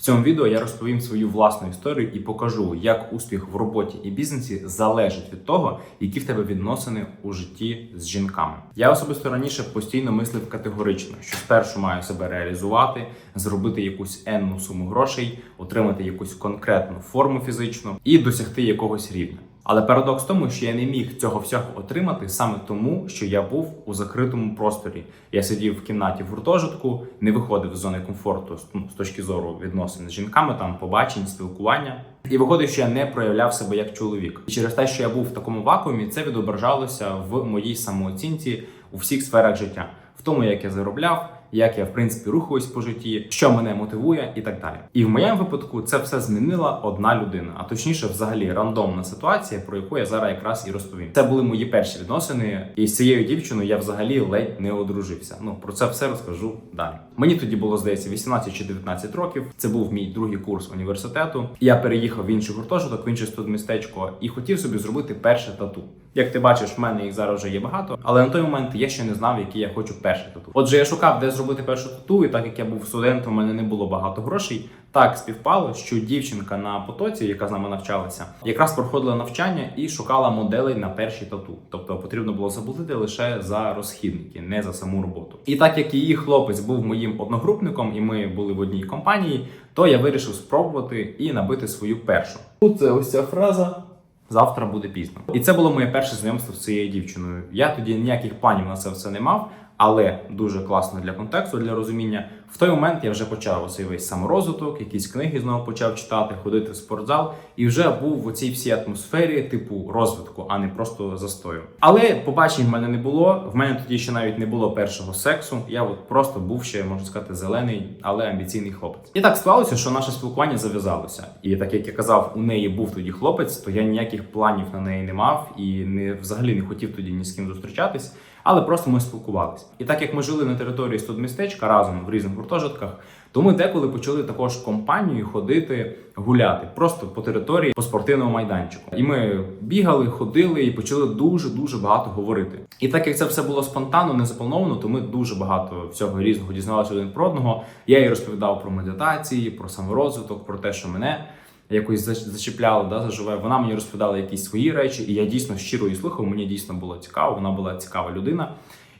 В цьому відео я розповім свою власну історію і покажу, як успіх в роботі і бізнесі залежить від того, які в тебе відносини у житті з жінками. Я особисто раніше постійно мислив категорично, що спершу маю себе реалізувати, зробити якусь енну суму грошей, отримати якусь конкретну форму фізичну і досягти якогось рівня. Але парадокс в тому, що я не міг цього всього отримати саме тому, що я був у закритому просторі. Я сидів в кімнаті в гуртожитку, не виходив з зони комфорту ну, з точки зору відносин з жінками, там побачень, спілкування. І виходить, що я не проявляв себе як чоловік. І через те, що я був в такому вакуумі, це відображалося в моїй самооцінці у всіх сферах життя, в тому, як я заробляв як я в принципі рухаюсь по житті, що мене мотивує, і так далі. І в моєму випадку це все змінила одна людина, а точніше, взагалі, рандомна ситуація, про яку я зараз якраз і розповім. Це були мої перші відносини, і з цією дівчиною я взагалі ледь не одружився. Ну про це все розкажу далі. Мені тоді було здається 18 чи 19 років. Це був мій другий курс університету. Я переїхав в інший гуртожиток, в інше студмістечко і хотів собі зробити перше тату. Як ти бачиш, в мене їх зараз вже є багато, але на той момент я ще не знав, який я хочу перше тату. Отже, я шукав, де зробити першу тату, і так як я був студентом, у мене не було багато грошей. Так співпало, що дівчинка на потоці, яка з нами навчалася, якраз проходила навчання і шукала моделей на перші тату. Тобто потрібно було заплатити лише за розхідники, не за саму роботу. І так як її хлопець був моїм одногрупником, і ми були в одній компанії, то я вирішив спробувати і набити свою першу. Тут ось ця фраза. Завтра буде пізно. І це було моє перше знайомство з цією дівчиною. Я тоді ніяких планів на це все не мав, але дуже класно для контексту, для розуміння. В той момент я вже почав оцей весь саморозвиток, якісь книги знову почав читати, ходити в спортзал, і вже був в цій всій атмосфері, типу розвитку, а не просто застою. Але побачень в мене не було. В мене тоді ще навіть не було першого сексу. Я от просто був ще можна сказати зелений, але амбіційний хлопець. І так склалося, що наше спілкування зав'язалося. І так як я казав, у неї був тоді хлопець, то я ніяких планів на неї не мав і не взагалі не хотів тоді ні з ким зустрічатись. Але просто ми спілкувалися. І так як ми жили на території студмістечка разом в різних гуртожитках, то ми деколи почали також компанією ходити гуляти просто по території по спортивному майданчику. І ми бігали, ходили і почали дуже дуже багато говорити. І так як це все було спонтанно, не заплановано, то ми дуже багато всього різного дізналися один про одного. Я їй розповідав про медитації, про саморозвиток, про те, що мене. Якось зачіпляло, да, заживе. Вона мені розповідала якісь свої речі, і я дійсно щиро її слухав. Мені дійсно було цікаво. Вона була цікава людина.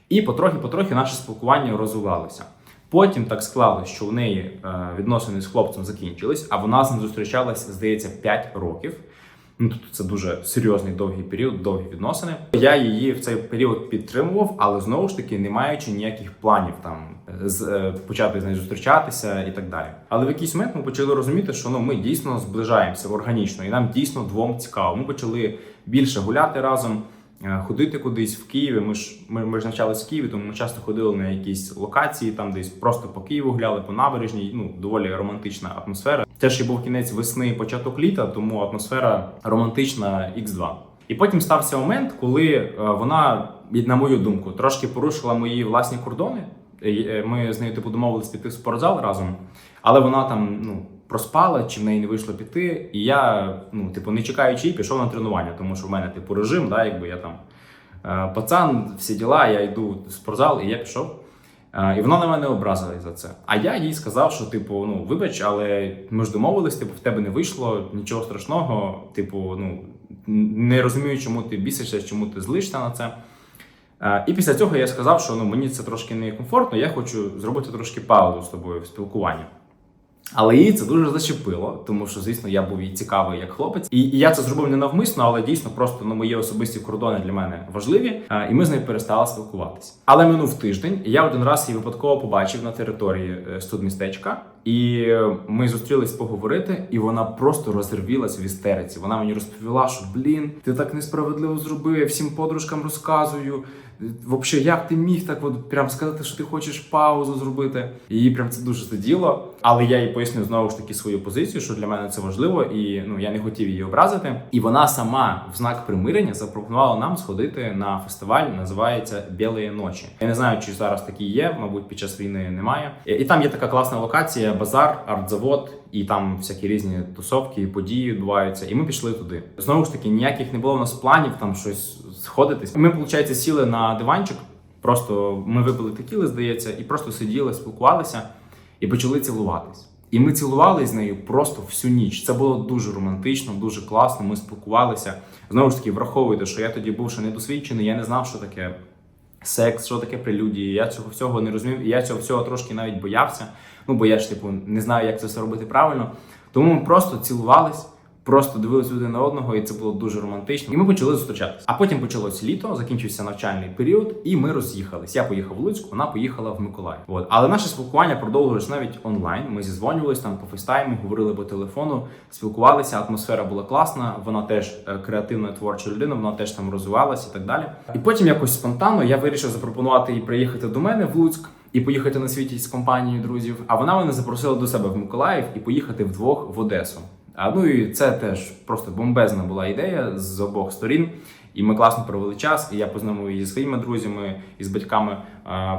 І потрохи-потрохи наше спілкування розвивалося. Потім так склалось, що у неї е, відносини з хлопцем закінчились, а вона з ним зустрічалась, здається, 5 років. Ну тобто це дуже серйозний довгий період, довгі відносини. Я її в цей період підтримував, але знову ж таки не маючи ніяких планів там з е, почати з нею зустрічатися і так далі. Але в якийсь момент ми почали розуміти, що ну ми дійсно зближаємося органічно, і нам дійсно двом цікаво. Ми почали більше гуляти разом. Е, ходити кудись в Києві. Ми ж ми, ми ж навчалися в Києві, тому ми часто ходили на якісь локації, там десь просто по Києву гуляли по набережній. Ну доволі романтична атмосфера. Це ще був кінець весни, початок літа, тому атмосфера романтична X2. І потім стався момент, коли е, вона, на мою думку, трошки порушила мої власні кордони. Е, ми з нею типу домовились піти в спортзал разом, але вона там ну проспала, чи в неї не вийшло піти. І я, ну, типу, не чекаючи, її, пішов на тренування, тому що в мене типу режим, да, якби я там е, пацан, всі діла, я йду в спортзал, і я пішов. І вона на мене образилась за це. А я їй сказав, що, типу, ну вибач, але ми ж домовились, типу, в тебе не вийшло нічого страшного. Типу, ну не розумію, чому ти бісишся, чому ти злишся на це. І після цього я сказав, що ну мені це трошки некомфортно, я хочу зробити трошки паузу з тобою в спілкуванні. Але її це дуже зачепило, тому що, звісно, я був їй цікавий як хлопець, і, і я це зробив не навмисно, але дійсно просто ну, мої особисті кордони для мене важливі. А, і ми з нею перестали спілкуватися. Але минув тиждень, і я один раз її випадково побачив на території е, студмістечка, і ми зустрілись поговорити, і вона просто розірвілась в істериці. Вона мені розповіла, що блін, ти так несправедливо зробив, я всім подружкам розказую. Взагалі, як ти міг так от прям сказати, що ти хочеш паузу зробити? Її прям це дуже заділо. Але я їй пояснив знову ж таки свою позицію, що для мене це важливо, і ну я не хотів її образити. І вона сама в знак примирення запропонувала нам сходити на фестиваль, називається Білої ночі. Я не знаю, чи зараз такі є, мабуть, під час війни немає. І там є така класна локація, базар, артзавод. І там всякі різні тусовки, події відбуваються, і ми пішли туди. Знову ж таки, ніяких не було в нас планів там щось сходитись. Ми, виходить, сіли на диванчик. Просто ми випили текіли, здається, і просто сиділи, спілкувалися і почали цілуватись. І ми цілувалися з нею просто всю ніч. Це було дуже романтично, дуже класно. Ми спілкувалися. Знову ж таки, враховуйте, що я тоді був ще недосвідчений, я не знав, що таке секс, що таке прелюдії. Я цього всього не розумів, і я цього всього трошки навіть боявся. Ну, бо я ж типу не знаю, як це все робити правильно. Тому ми просто цілувались. Просто дивилися один на одного, і це було дуже романтично. І ми почали зустрічатися. А потім почалось літо, закінчився навчальний період, і ми роз'їхались. Я поїхав в Луцьк, вона поїхала в Миколаїв. От але наше спілкування продовжилось навіть онлайн. Ми зізвонювались там по фейстайму, говорили по телефону, спілкувалися. Атмосфера була класна. Вона теж е, креативна творча людина, вона теж там розвивалася і так далі. І потім якось спонтанно я вирішив запропонувати їй приїхати до мене в Луцьк. І поїхати на світі з компанією друзів. А вона мене запросила до себе в Миколаїв і поїхати вдвох в Одесу. А ну і це теж просто бомбезна була ідея з обох сторін. І ми класно провели час. І я познайомив її зі своїми друзями і з батьками.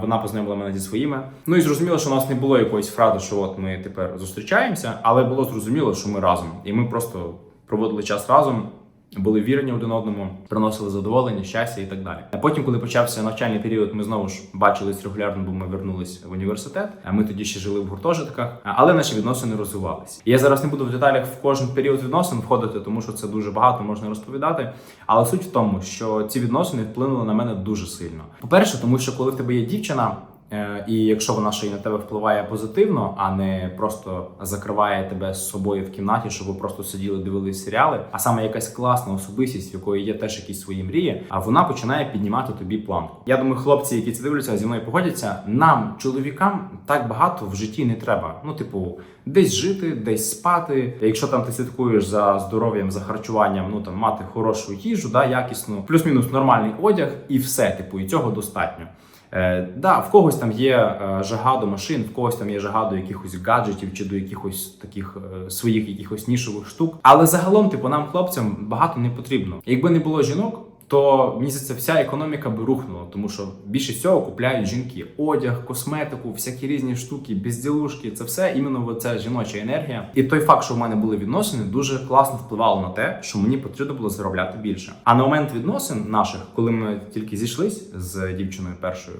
Вона познайомила мене зі своїми. Ну і зрозуміло, що у нас не було якоїсь фрази, що от ми тепер зустрічаємося, але було зрозуміло, що ми разом. І ми просто проводили час разом. Були вірні один одному, приносили задоволення, щастя і так далі. А потім, коли почався навчальний період, ми знову ж бачились регулярно, бо ми вернулись в університет. А ми тоді ще жили в гуртожитках, але наші відносини розвивалися. Я зараз не буду в деталях в кожен період відносин входити, тому що це дуже багато можна розповідати. Але суть в тому, що ці відносини вплинули на мене дуже сильно. По перше, тому що коли в тебе є дівчина. Е, І якщо вона ще й на тебе впливає позитивно, а не просто закриває тебе з собою в кімнаті, щоб ви просто сиділи, дивились серіали, а саме якась класна особистість, в якої є теж якісь свої мрії, а вона починає піднімати тобі планку. Я думаю, хлопці, які це дивляться, зі мною погодяться. Нам, чоловікам, так багато в житті не треба. Ну, типу, десь жити, десь спати. Якщо там ти слідкуєш за здоров'ям, за харчуванням, ну там мати хорошу їжу, да, якісну, плюс-мінус нормальний одяг, і все, типу, і цього достатньо. Е, да, в когось там є е, жага до машин, в когось там є жага до якихось гаджетів чи до якихось таких е, своїх якихось нішових штук. Але загалом, типу, нам, хлопцям, багато не потрібно. Якби не було жінок. То мені здається, вся економіка би рухнула, тому що більше всього купляють жінки одяг, косметику, всякі різні штуки, безділушки. Це все іменно ця жіноча енергія. І той факт, що в мене були відносини, дуже класно впливало на те, що мені потрібно було заробляти більше. А на момент відносин наших, коли ми тільки зійшлись з дівчиною першою,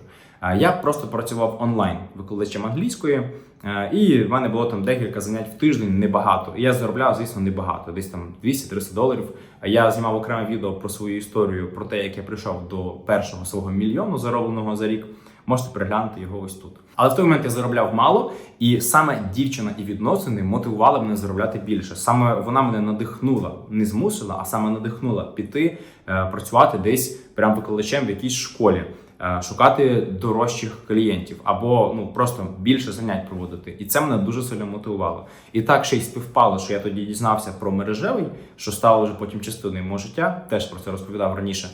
я просто працював онлайн викладачем англійської. І в мене було там декілька занять в тиждень, небагато. І я заробляв, звісно, небагато, десь там 200-300 доларів. Я знімав окреме відео про свою історію, про те, як я прийшов до першого свого мільйону заробленого за рік. Можете переглянути його ось тут. Але в той момент я заробляв мало, і саме дівчина і відносини мотивували мене заробляти більше. Саме вона мене надихнула, не змусила, а саме надихнула піти е, працювати десь прям викладачем в якійсь школі. Е, Шукати дорожчих клієнтів або ну просто більше занять проводити, і це мене дуже сильно мотивувало. І так ще й співпало, що я тоді дізнався про мережевий, що стало вже потім частиною мого життя. Теж про це розповідав раніше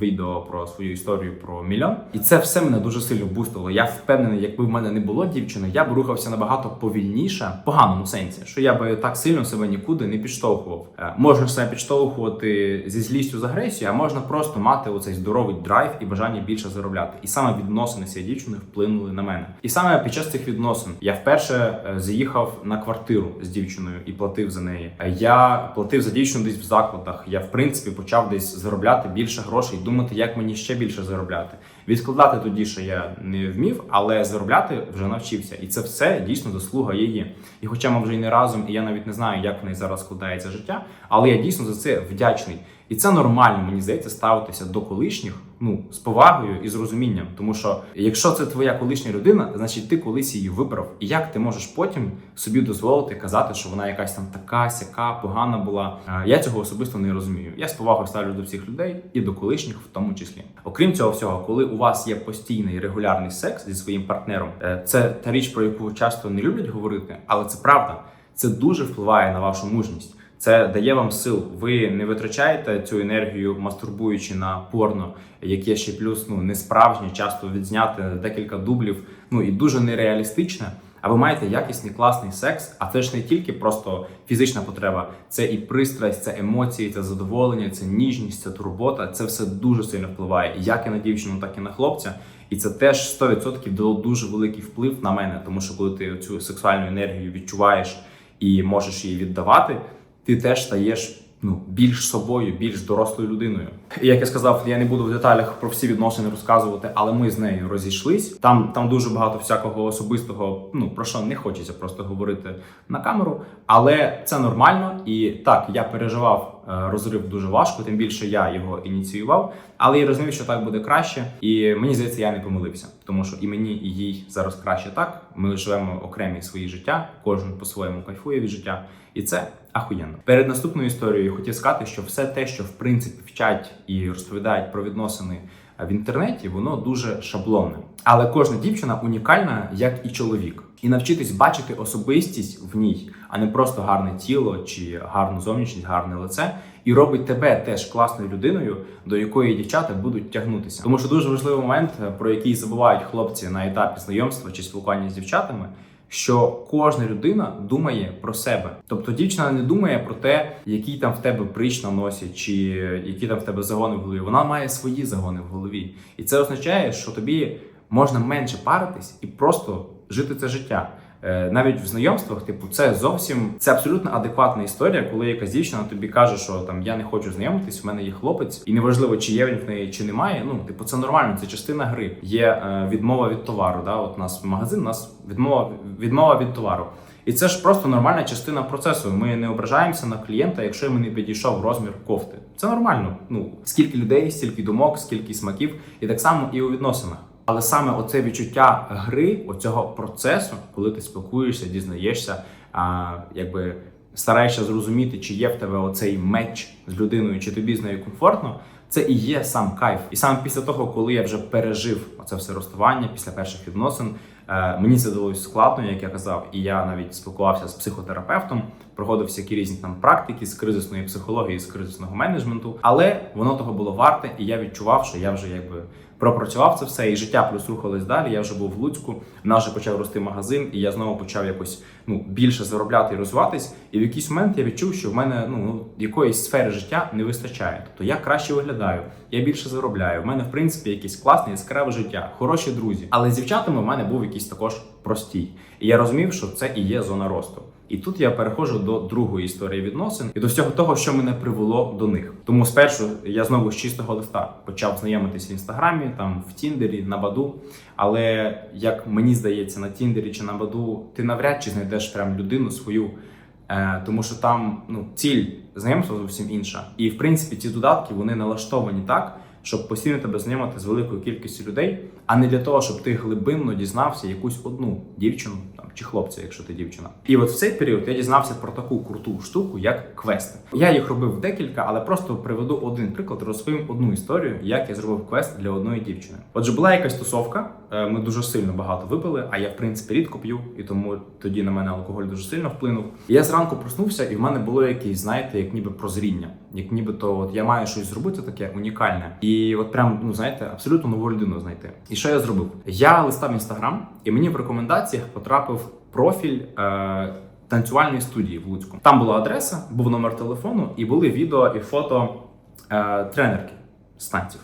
відео про свою історію про мільйон. І це все мене дуже сильно бустило. Я впевнений, якби в мене не було дівчини, я б рухався набагато повільніше, в поганому сенсі, що я би так сильно себе нікуди не підштовхував. Е, Можна себе підштовхувати зі злістю з агресією, а можна просто мати оцей здоровий драйв і бажання більше заробляти. І саме відносини цієї дівчини вплинули на мене. І саме під час цих відносин я вперше е, заїхав на квартиру з дівчиною і платив за неї. Е, Я платив за дівчину десь в закладах. Я в принципі почав десь заробляти більше грошей, думати, як мені ще більше заробляти. Відкладати тоді, що я не вмів, але заробляти вже навчився, і це все дійсно заслуга її. І хоча ми вже й не разом, і я навіть не знаю, як в неї зараз складається життя, але я дійсно за це вдячний. І це нормально, мені здається, ставитися до колишніх ну з повагою і з розумінням. Тому що якщо це твоя колишня людина, значить ти колись її вибрав. І як ти можеш потім собі дозволити казати, що вона якась там така, сяка, погана була? Я цього особисто не розумію. Я з повагою ставлю до всіх людей і до колишніх, в тому числі. Окрім цього всього, коли у вас є постійний регулярний секс зі своїм партнером, е, це та річ, про яку часто не люблять говорити, але це правда. Це дуже впливає на вашу мужність. Це дає вам сил. Ви не витрачаєте цю енергію, мастурбуючи на порно, яке ще плюс ну не справжнє, часто відзняти декілька дублів. Ну і дуже нереалістичне. А ви маєте якісний класний секс, а це ж не тільки просто фізична потреба, це і пристрасть, це емоції, це задоволення, це ніжність, це турбота. Це все дуже сильно впливає як і на дівчину, так і на хлопця. І це теж 100% дало дуже великий вплив на мене, тому що коли ти цю сексуальну енергію відчуваєш і можеш її віддавати, ти теж стаєш ну більш собою, більш дорослою людиною. І як я сказав, я не буду в деталях про всі відносини розказувати, але ми з нею розійшлись. Там там дуже багато всякого особистого, ну про що не хочеться просто говорити на камеру. Але це нормально. І так я переживав е, розрив дуже важко, тим більше я його ініціював. Але я розумів, що так буде краще, і мені здається, я не помилився, тому що і мені, і їй зараз краще так. Ми живемо окремі свої життя, кожен по-своєму кайфує від життя, і це ахуєнно. Перед наступною історією я хотів сказати, що все те, що в принципі вчать і розповідають про відносини в інтернеті, воно дуже шаблонне. Але кожна дівчина унікальна, як і чоловік, і навчитись бачити особистість в ній, а не просто гарне тіло чи гарну зовнішність, гарне лице. І робить тебе теж класною людиною, до якої дівчата будуть тягнутися. Тому що дуже важливий момент, про який забувають хлопці на етапі знайомства чи спілкування з дівчатами, що кожна людина думає про себе. Тобто дівчина не думає про те, який там в тебе прищ на носі, чи які там в тебе загони в голові. Вона має свої загони в голові. І це означає, що тобі можна менше паритись і просто жити це життя. Е, Навіть в знайомствах, типу, це зовсім це абсолютно адекватна історія, коли якась дівчина тобі каже, що там я не хочу знайомитись, в мене є хлопець, і неважливо, чи є він в неї, чи немає. Ну, типу, це нормально, це частина гри. Є е, відмова від товару. Да? От у нас магазин, у нас відмова відмова від товару. І це ж просто нормальна частина процесу. Ми не ображаємося на клієнта, якщо йому не підійшов розмір кофти. Це нормально. Ну скільки людей, стільки думок, скільки смаків, і так само і у відносинах. Але саме оце відчуття гри, оцього процесу, коли ти спілкуєшся, дізнаєшся, а, якби стараєшся зрозуміти, чи є в тебе оцей меч з людиною, чи тобі з нею комфортно. Це і є сам кайф. І саме після того, коли я вже пережив оце все розставання після перших відносин, е, мені це далось складно, як я казав, і я навіть спілкувався з психотерапевтом, проходив всякі різні там практики з кризисної психології, з кризисного менеджменту. Але воно того було варте, і я відчував, що я вже якби пропрацював це все, і життя плюс рухалось далі. Я вже був в Луцьку, в нас вже почав рости магазин, і я знову почав якось ну більше заробляти і розвиватись. І в якийсь момент я відчув, що в мене ну якоїсь сфери життя не вистачає. Тобто я краще виглядаю, я більше заробляю. В мене в принципі якесь класне, яскраве життя, хороші друзі. Але з дівчатами в мене був якийсь також простій. І я розумів, що це і є зона росту. І тут я переходжу до другої історії відносин і до всього того, що мене привело до них. Тому спершу я знову з чистого листа почав знайомитись в інстаграмі, там в Тіндері, на Баду. Але як мені здається, на Тіндері чи на Баду ти навряд чи знайдеш прям людину свою. Е, тому що там ну ціль знайомства зовсім інша. І в принципі ці додатки вони налаштовані так, щоб постійно тебе знімати з великою кількістю людей, а не для того, щоб ти глибинно дізнався якусь одну дівчину там чи хлопця, якщо ти дівчина. І от в цей період я дізнався про таку круту штуку, як квести. Я їх робив декілька, але просто приведу один приклад, розповім одну історію, як я зробив квест для одної дівчини. Отже, була якась тусовка. Е, Ми дуже сильно багато випили, а я в принципі рідко п'ю, і тому тоді на мене алкоголь дуже сильно вплинув. І я зранку проснувся, і в мене було якесь, знаєте, як ніби прозріння, як ніби то от я маю щось зробити таке унікальне, і от прям ну знаєте, абсолютно нову людину знайти. І що я зробив? Я листав інстаграм, і мені в рекомендаціях потрапив профіль. Е- Танцювальної студії в Луцьку. Там була адреса, був номер телефону, і були відео і фото е, тренерки з танців.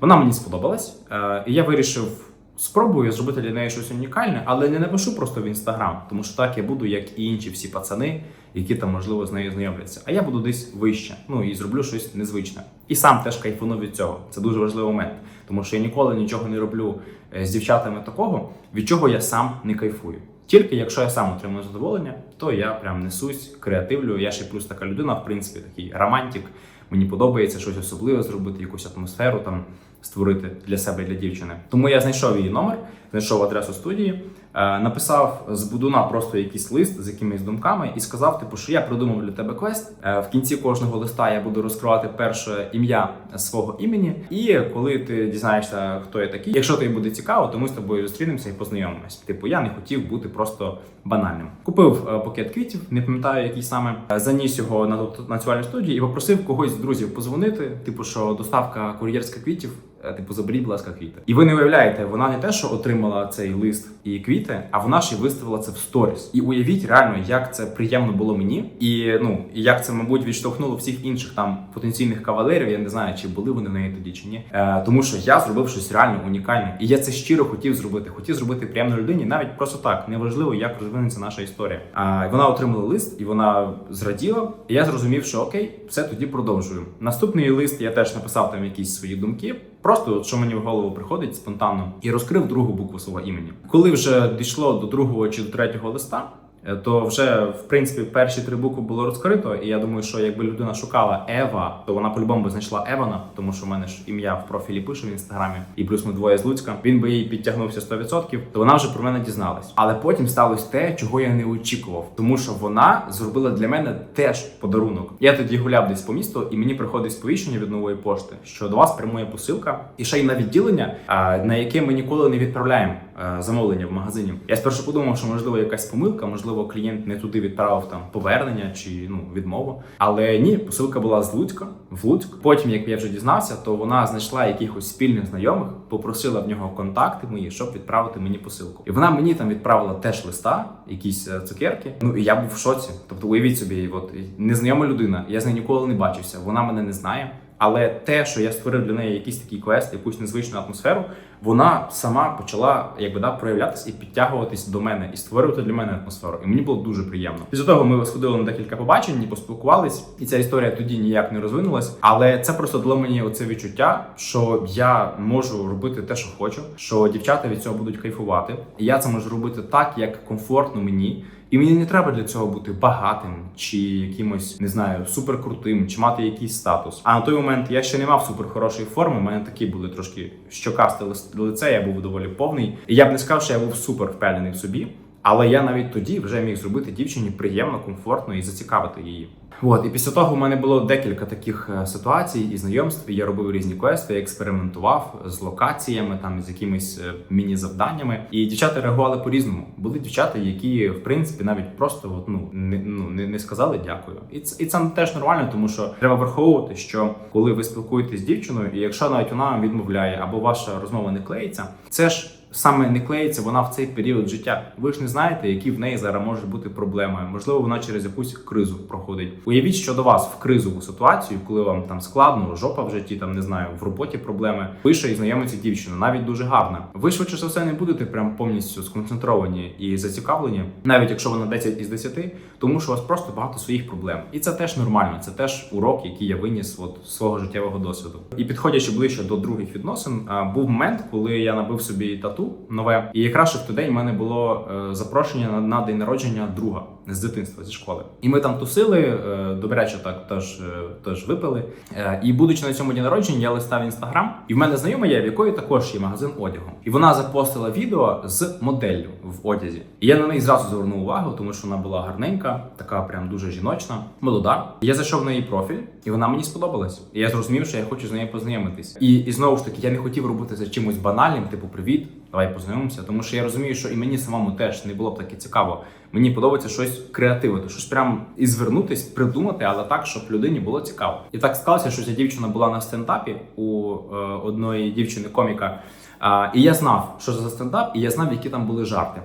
Вона мені сподобалась, е, і я вирішив спробую зробити для неї щось унікальне, але не напишу просто в інстаграм, тому що так я буду, як і інші всі пацани, які там можливо з нею знайомляться. А я буду десь вище. Ну і зроблю щось незвичне. І сам теж кайфану від цього. Це дуже важливий момент, тому що я ніколи нічого не роблю е, з дівчатами такого, від чого я сам не кайфую. Тільки якщо я сам отримую задоволення, то я прям несусь, креативлю. Я ще плюс така людина, в принципі, такий романтик. Мені подобається щось особливе зробити, якусь атмосферу там створити для себе і для дівчини. Тому я знайшов її номер, знайшов адресу студії, написав з будуна просто якийсь лист з якимись думками і сказав, типу, що я придумав для тебе квест. Е, в кінці кожного листа я буду розкривати перше ім'я свого імені. І коли ти дізнаєшся, хто я такий, якщо тобі буде цікаво, то ми з тобою зустрінемося і познайомимось. Типу, я не хотів бути просто банальним. Купив е, букет квітів, не пам'ятаю, який саме е, заніс його на танцювальну студію і попросив когось з друзів позвонити. Типу, що доставка кур'єрська квітів е, типу, заберіть, будь ласка, квіти. І ви не уявляєте, вона не те, що отримала цей лист і квіти, а вона ще й виставила це в сторіс. І уявіть реально, як це приємно було мені, і ну і як це, мабуть, відштовхнуло всіх інших там потенційних кавалерів. Я не знаю, чи були вони в неї тоді чи ні. Е, тому що я зробив щось реально унікальне, і я це щиро хотів зробити. Хотів зробити приємно людині, навіть просто так. Неважливо, як розвинеться наша історія. А вона отримала лист, і вона зраділа. І я зрозумів, що окей, все тоді продовжую. Наступний лист я теж написав там якісь свої думки. Просто що мені в голову приходить спонтанно, і розкрив другу букву свого імені. Коли вже дійшло до другого чи до третього листа, то вже в принципі перші три букви було розкрито. І я думаю, що якби людина шукала Ева, то вона по-любому знайшла Евана, тому що в мене ж ім'я в профілі пише в інстаграмі, і плюс ми двоє з Луцька. Він би їй підтягнувся 100%, то вона вже про мене дізналась. Але потім сталося те, чого я не очікував, тому що вона зробила для мене теж подарунок. Я тоді гуляв десь по місту, і мені приходить сповіщення від нової пошти, що до вас прямує посилка, і ще й на відділення, на яке ми ніколи не відправляємо е, замовлення в магазині. Я спершу подумав, що можливо якась помилка, можливо, клієнт не туди відправив там повернення чи ну відмову. Але ні, посилка була з Луцька в Луцьк. Потім, як я вже дізнався, то вона знайшла якихось спільних знайомих, попросила в нього контакти мої, щоб відправити мені посилку. І вона мені там відправила теж листа, якісь е, цукерки. Ну і я був в шоці. Тобто, уявіть собі, от незнайома людина, я з нею ніколи не бачився, вона мене не знає. Але те, що я створив для неї якийсь такий квест, якусь незвичну атмосферу, вона сама почала якби да проявлятись і підтягуватись до мене і створювати для мене атмосферу. І мені було дуже приємно. Після того ми сходили на декілька побачень, і поспілкувались, і ця історія тоді ніяк не розвинулась. Але це просто дало мені оце відчуття, що я можу робити те, що хочу, що дівчата від цього будуть кайфувати, і я це можу робити так, як комфортно мені. І мені не треба для цього бути багатим чи якимось, не знаю, суперкрутим, чи мати якийсь статус. А на той момент я ще не мав суперхорошої форми. У мене такі були трошки щокасте лице, я був доволі повний. І я б не сказав, що я був супер впевнений в собі. Але я навіть тоді вже міг зробити дівчині приємно, комфортно і зацікавити її. От і після того в мене було декілька таких е, ситуацій і знайомств. Я робив різні квести, експериментував з локаціями, там з якимись е, міні-завданнями. І дівчата реагували по-різному. Були дівчата, які в принципі навіть просто от, ну не ну не, не сказали дякую. І це, і це теж нормально, тому що треба враховувати, що коли ви спілкуєтесь з дівчиною, і якщо навіть вона вам відмовляє або ваша розмова не клеїться, це ж. Саме не клеїться вона в цей період життя. Ви ж не знаєте, які в неї зараз можуть бути проблеми. Можливо, вона через якусь кризу проходить. Уявіть, що до вас в кризову ситуацію, коли вам там складно, жопа в житті, там не знаю, в роботі проблеми, пише і знайомиться дівчина, навіть дуже гарна. Ви швидше за все не будете прям повністю сконцентровані і зацікавлені, навіть якщо вона 10 із 10, тому що у вас просто багато своїх проблем. І це теж нормально. Це теж урок, який я виніс от свого життєвого досвіду. І підходячи ближче до других відносин, був момент, коли я набив собі тату нове, і якраз ще в той день в мене було е, запрошення на, на день народження друга з дитинства зі школи. І ми там тусили, е, добряче так теж, е, теж випили. Е, і будучи на цьому дні народження, я листав інстаграм, і в мене знайома є, в якої також є магазин одягу. І вона запостила відео з моделлю в одязі. І я на неї зразу звернув увагу, тому що вона була гарненька, така прям дуже жіночна, молода. Я зайшов на її профіль, і вона мені сподобалась. І я зрозумів, що я хочу з нею познайомитись. І, і знову ж таки, я не хотів робити це чимось банальним, типу привіт. Давай познайомимося, тому що я розумію, що і мені самому теж не було б таке цікаво. Мені подобається щось креативити, щось прям і звернутись, придумати, але так, щоб людині було цікаво. І так склалося, що ця дівчина була на стендапі у е, одної дівчини-коміка. А, і я знав, що це за стендап, і я знав, які там були жарти.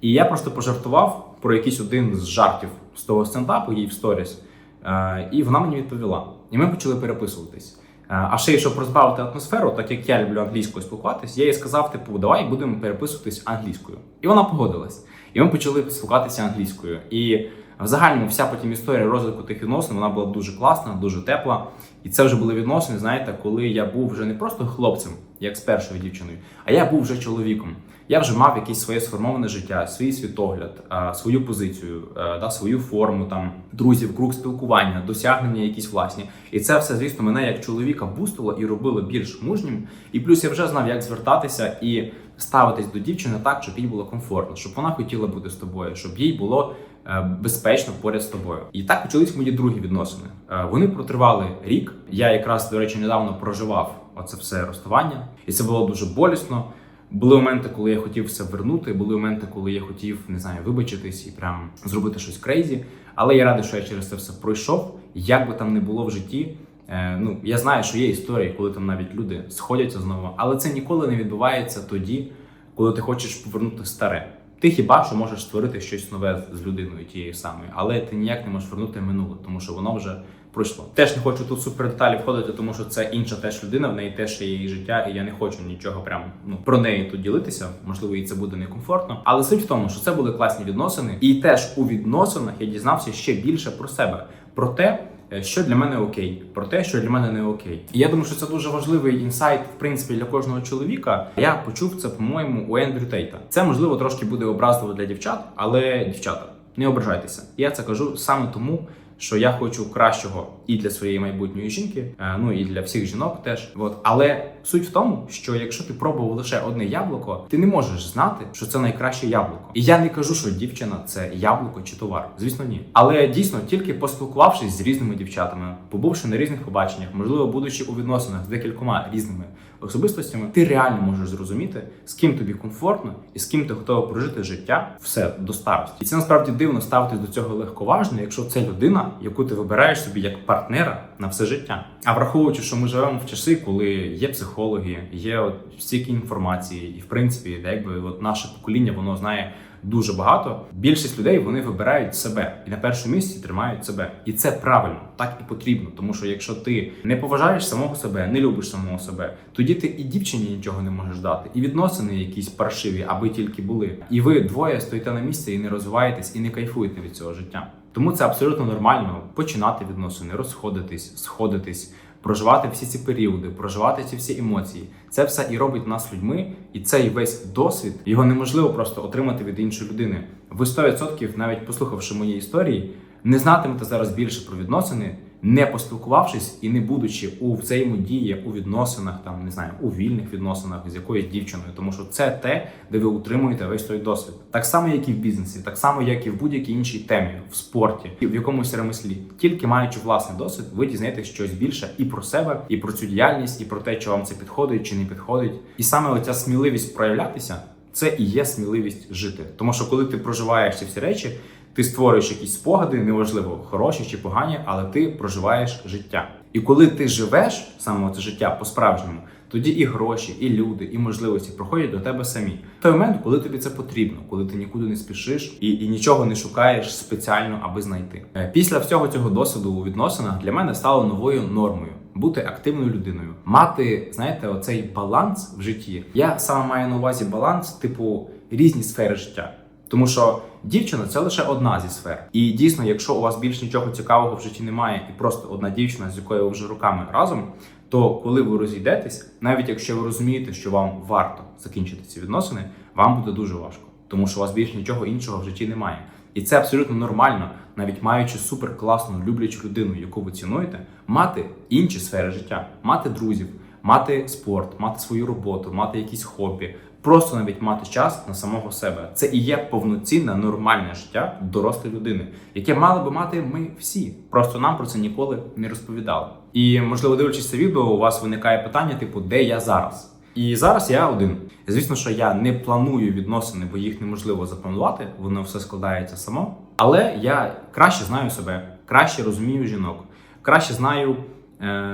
І я просто пожартував про якийсь один з жартів з того стендапу, їй в сторіс. Е, і вона мені відповіла. І ми почали переписуватись. Е, А ще й щоб розбавити атмосферу, так як я люблю англійською спілкуватись, я їй сказав, типу, давай будемо переписуватись англійською. І вона погодилась. І ми почали спілкуватися англійською. І в загальному вся потім історія розвитку тих відносин вона була дуже класна, дуже тепла. І це вже були відносини, знаєте, коли я був вже не просто хлопцем, як з першою дівчиною, а я був вже чоловіком. Я вже мав якесь своє сформоване життя, свій світогляд, свою позицію, да, свою форму, там друзів, круг спілкування, досягнення якісь власні. І це все, звісно, мене як чоловіка бустило і робило більш мужнім. І плюс я вже знав, як звертатися і ставитись до дівчини так, щоб їй було комфортно, щоб вона хотіла бути з тобою, щоб їй було е, безпечно поряд з тобою. І так почались мої другі відносини. Е, Вони протривали рік. Я якраз, до речі, недавно проживав оце все розставання, і це було дуже болісно. Були моменти, коли я хотів все вернути. Були моменти, коли я хотів не знаю, вибачитись і прям зробити щось крейзі. Але я радий, що я через це все пройшов. Як би там не було в житті, ну я знаю, що є історії, коли там навіть люди сходяться знову, але це ніколи не відбувається тоді, коли ти хочеш повернути старе. Ти хіба що можеш створити щось нове з людиною тією самою, але ти ніяк не можеш вернути минуле, тому що воно вже пройшло. Теж не хочу тут супер деталі входити, тому що це інша теж людина, в неї теж є її життя, і я не хочу нічого прям ну про неї тут ділитися. Можливо, їй це буде некомфортно. Але суть в тому, що це були класні відносини, і теж у відносинах я дізнався ще більше про себе, про те. Е, Що для мене окей, про те, що для мене не окей, і я думаю, що це дуже важливий інсайт, в принципі, для кожного чоловіка. Я почув це, по-моєму, у Ендрю Тейта. Це можливо трошки буде образливо для дівчат, але дівчата, не ображайтеся. Я це кажу саме тому, що я хочу кращого і для своєї майбутньої жінки, е, ну і для всіх жінок теж. От але суть в тому, що якщо ти пробував лише одне яблуко, ти не можеш знати, що це найкраще яблуко. І я не кажу, що дівчина це яблуко чи товар. Звісно, ні. Але дійсно, тільки поспілкувавшись з різними дівчатами, побувши на різних побаченнях, можливо, будучи у відносинах з декількома різними особистостями, ти реально можеш зрозуміти, з ким тобі комфортно і з ким ти готовий прожити життя все до старості. І це насправді дивно ставитись до цього легковажно, якщо це людина, яку ти вибираєш собі як партнера на все життя. А враховуючи, що ми живемо в часи, коли є психологи, є от стільки інформації, і в принципі, якби от наше покоління воно знає. Дуже багато. Більшість людей вони вибирають себе і на першому місці тримають себе. І це правильно, так і потрібно. Тому що якщо ти не поважаєш самого себе, не любиш самого себе, тоді ти і дівчині нічого не можеш дати, і відносини якісь паршиві, аби тільки були. І ви двоє стоїте на місці і не розвиваєтесь, і не кайфуєте від цього життя. Тому це абсолютно нормально починати відносини, розходитись, сходитись. Проживати всі ці періоди, проживати ці всі емоції, це все і робить нас людьми, і цей весь досвід його неможливо просто отримати від іншої людини. Ви 100% навіть послухавши мої історії, не знатимете зараз більше про відносини, не поспілкувавшись і не будучи у взаємодії, у відносинах, там не знаю, у вільних відносинах з якоюсь дівчиною, тому що це те, де ви утримуєте весь той досвід. Так само, як і в бізнесі, так само, як і в будь-якій іншій темі, в спорті, і в якомусь ремеслі. Тільки маючи власний досвід, ви дізнаєтесь щось більше і про себе, і про цю діяльність, і про те, чи вам це підходить чи не підходить. І саме оця сміливість проявлятися. Це і є сміливість жити, тому що коли ти проживаєш ці всі речі, ти створюєш якісь спогади, неважливо, хороші чи погані, але ти проживаєш життя. І коли ти живеш саме це життя по-справжньому, тоді і гроші, і люди, і можливості проходять до тебе самі. Той момент, коли тобі це потрібно, коли ти нікуди не спішиш і, і нічого не шукаєш спеціально, аби знайти. Е, Після всього цього досвіду у відносинах для мене стало новою нормою. Бути активною людиною, мати, знаєте, оцей баланс в житті. Я саме маю на увазі баланс, типу різні сфери життя. Тому що дівчина це лише одна зі сфер. І дійсно, якщо у вас більш нічого цікавого в житті немає, і просто одна дівчина, з якою ви вже руками разом, то коли ви розійдетесь, навіть якщо ви розумієте, що вам варто закінчити ці відносини, вам буде дуже важко, тому що у вас більш нічого іншого в житті немає. І це абсолютно нормально, навіть маючи супер класну люблячу людину, яку ви цінуєте, мати інші сфери життя, мати друзів, мати спорт, мати свою роботу, мати якісь хобі, просто навіть мати час на самого себе. Це і є повноцінне нормальне життя дорослої людини, яке мали би мати ми всі. Просто нам про це ніколи не розповідали. І можливо, дивлячись це відео, у вас виникає питання, типу, де я зараз? І зараз я один. Звісно, що я не планую відносини, бо їх неможливо запланувати, воно все складається само. Але я краще знаю себе, краще розумію жінок, краще знаю,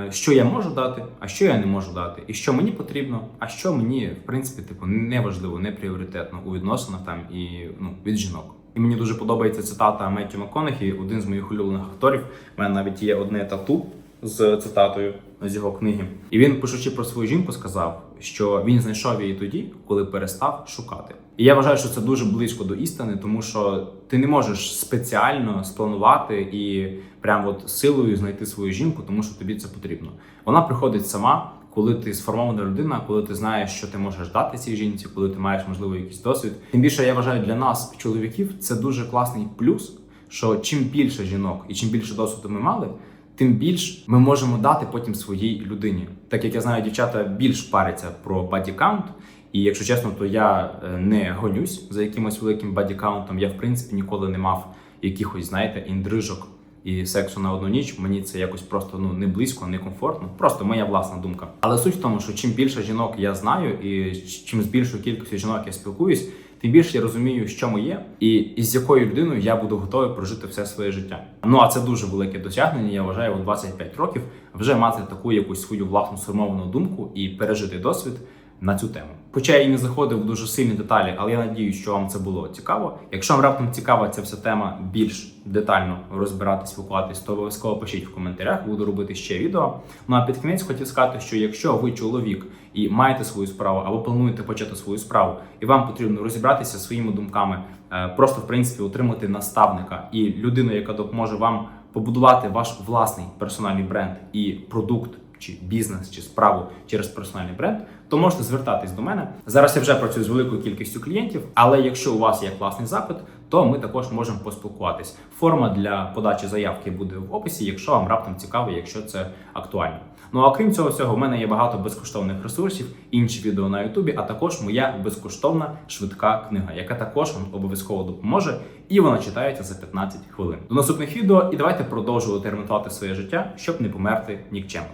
що я можу дати, а що я не можу дати, і що мені потрібно, а що мені, в принципі, типу, не важливо, не пріоритетно у відносинах там і ну, від жінок. І мені дуже подобається цитата Меттю МакКонахі, один з моїх улюблених акторів. У мене навіть є одне тату з цитатою з його книги. І він, пишучи про свою жінку, сказав, що він знайшов її тоді, коли перестав шукати. І я вважаю, що це дуже близько до істини, тому що ти не можеш спеціально спланувати і прям от силою знайти свою жінку, тому що тобі це потрібно. Вона приходить сама. Коли ти сформована людина, коли ти знаєш, що ти можеш дати цій жінці, коли ти маєш можливо якийсь досвід. Тим більше я вважаю для нас, чоловіків, це дуже класний плюс. Що чим більше жінок і чим більше досвіду ми мали, тим більш ми можемо дати потім своїй людині. Так як я знаю, дівчата більш паряться про бадікаунт. І якщо чесно, то я е, не гонюсь за якимось великим бадікаунтом. Я в принципі ніколи не мав якихось, знаєте, індрижок і сексу на одну ніч. Мені це якось просто ну не близько, не комфортно. Просто моя власна думка. Але суть в тому, що чим більше жінок я знаю, і чим з більшою кількістю жінок я спілкуюсь, тим більше я розумію, що моє, і, з якою людиною я буду готовий прожити все своє життя. Ну а це дуже велике досягнення. Я вважаю, у 25 років вже мати таку якусь свою власну сформовану думку і пережити досвід на цю тему. Хоча я і не заходив в дуже сильні деталі, але я надію, що вам це було цікаво. Якщо вам раптом цікава ця вся тема більш детально розбиратись, спілкуватись, то обов'язково пишіть в коментарях, буду робити ще відео. Ну а під кінець хотів сказати, що якщо ви чоловік і маєте свою справу або плануєте почати свою справу, і вам потрібно розібратися своїми думками, е, просто в принципі отримати наставника і людину, яка допоможе вам побудувати ваш власний персональний бренд і продукт чи бізнес, чи справу через персональний бренд, то можете звертатись до мене. Зараз я вже працюю з великою кількістю клієнтів, але якщо у вас є класний запит, то ми також можемо поспілкуватись. Форма для подачі заявки буде в описі, якщо вам раптом цікаво, якщо це актуально. Ну а крім цього всього, в мене є багато безкоштовних ресурсів, інші відео на Ютубі, а також моя безкоштовна швидка книга, яка також вам обов'язково допоможе, і вона читається за 15 хвилин. До наступних відео, і давайте продовжувати ремонтувати своє життя, щоб не померти нікчемно.